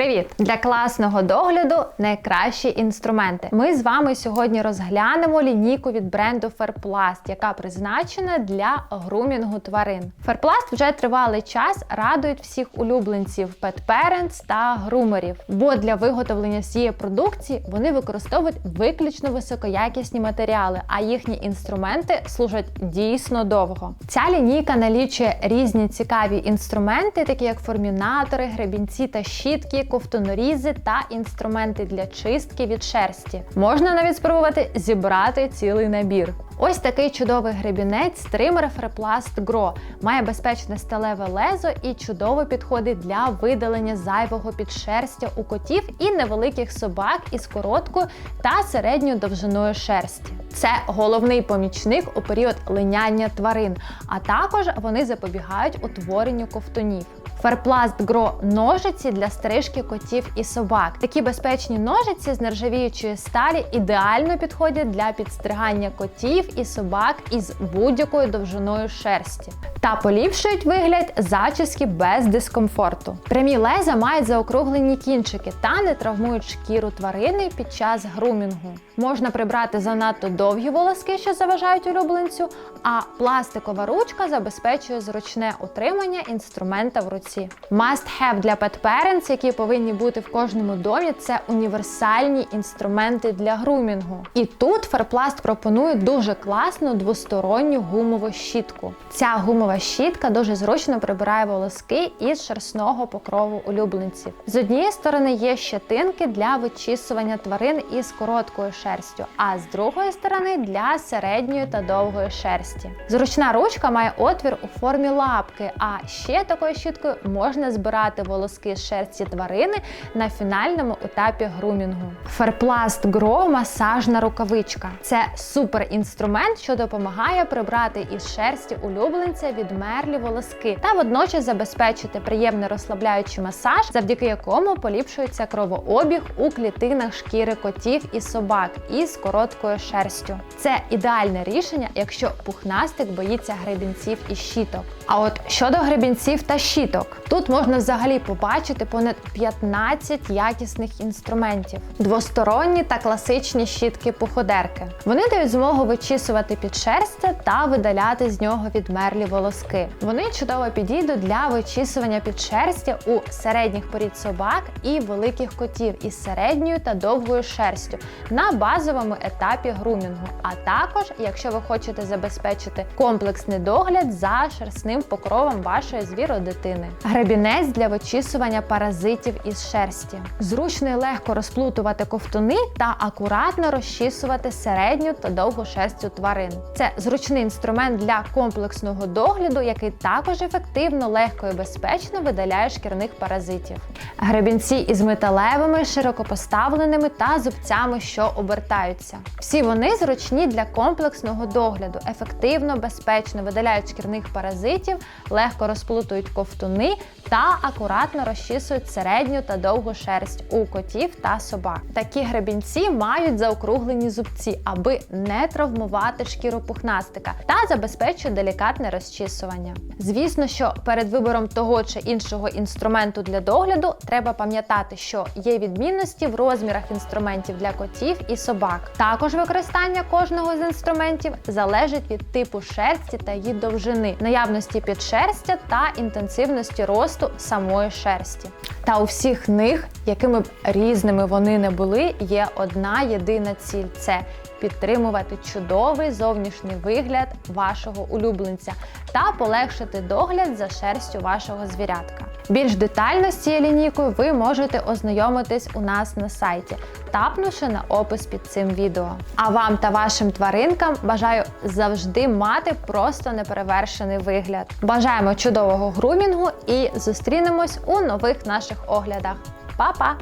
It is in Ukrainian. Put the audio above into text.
Привіт! Для класного догляду найкращі інструменти. Ми з вами сьогодні розглянемо лінійку від бренду Fairplast, яка призначена для грумінгу тварин. Fairplast вже тривалий час радують всіх улюбленців pet parents та грумерів, бо для виготовлення всієї продукції вони використовують виключно високоякісні матеріали, а їхні інструменти служать дійсно довго. Ця лінійка налічує різні цікаві інструменти, такі як формінатори, гребінці та щітки, ковтонорізи та інструменти для чистки від шерсті. Можна навіть спробувати зібрати цілий набір. Ось такий чудовий гребінець стример Freplast Grow. Має безпечне сталеве лезо і чудово підходить для видалення зайвого підшерстя у котів і невеликих собак із короткою та середньою довжиною шерсті. Це головний помічник у період линяння тварин, а також вони запобігають утворенню ковтунів. Fairplast Grow ножиці для стрижки котів і собак. Такі безпечні ножиці з нержавіючої сталі ідеально підходять для підстригання котів і собак із будь-якою довжиною шерсті та поліпшують вигляд зачіски без дискомфорту. Прямі леза мають заокруглені кінчики та не травмують шкіру тварини під час грумінгу. Можна прибрати занадто довгі волоски, що заважають улюбленцю, а пластикова ручка забезпечує зручне утримання інструмента в руці. Must have для pet parents, які повинні бути в кожному домі, це універсальні інструменти для грумінгу. І тут Fairplast пропонує дуже класну двосторонню гумову щітку. Ця гумова щітка дуже зручно прибирає волоски із шерстного покрову улюбленців. З однієї сторони є щетинки для вичісування тварин із короткою шерстю, а з другої сторони для середньої та довгої шерсті. Зручна ручка має отвір у формі лапки, а ще такою щіткою можна збирати волоски з шерсті тварини на фінальному етапі грумінгу. Fairplast Grow масажна рукавичка. Це супер інструмент, що допомагає прибрати із шерсті улюбленця відмерлі волоски та водночас забезпечити приємний розслабляючий масаж, завдяки якому поліпшується кровообіг у клітинах шкіри котів і собак із короткою шерстю. Це ідеальне рішення, якщо пухнастик боїться гребінців і щіток. А от щодо гребінців та щіток, тут можна взагалі побачити понад 15 якісних інструментів, двосторонні та класичні щітки пуходерки. Вони дають змогу вичісувати підшерстя та видаляти з нього відмерлі волоски. Вони чудово підійдуть для вичісування підшерстя у середніх порід собак і великих котів із середньою та довгою шерстю на базовому етапі грумінгу, а також, якщо ви хочете забезпечити комплексний догляд за шерстним покровом вашої звіродитини. Гребінець для вичісування паразитів із шерсті. Зручно і легко розплутувати ковтуни та акуратно розчісувати середню та довгу шерстю тварин. Це зручний інструмент для комплексного догляду, який також ефективно, легко і безпечно видаляє шкірних паразитів. Гребінці із металевими, широко поставленими та зубцями, що обертаються. Всі вони зручні для комплексного догляду, ефективно, безпечно видаляють шкірних паразитів, легко розплутують ковтуни та акуратно розчісують середню та довгу шерсть у котів та собак. Такі гребінці мають заокруглені зубці, аби не травмувати шкіру пухнастика та забезпечують делікатне розчісування. Звісно, що перед вибором того чи іншого інструменту для догляду треба пам'ятати, що є відмінності в розмірах інструментів для котів і собак. Також використання кожного з інструментів залежить від типу шерсті та її довжини, наявності підшерстя та інтенсивності росту самої шерсті. Та у всіх них, якими б різними вони не були, є одна єдина ціль це підтримувати чудовий зовнішній вигляд вашого улюбленця та полегшити догляд за шерстю вашого звірятка. Більш детально з цією лінійкою ви можете ознайомитись у нас на сайті, тапнувши на опис під цим відео. А вам та вашим тваринкам бажаю завжди мати просто неперевершений вигляд. Бажаємо чудового грумінгу і зустрінемось у нових наших оглядах. Па-па!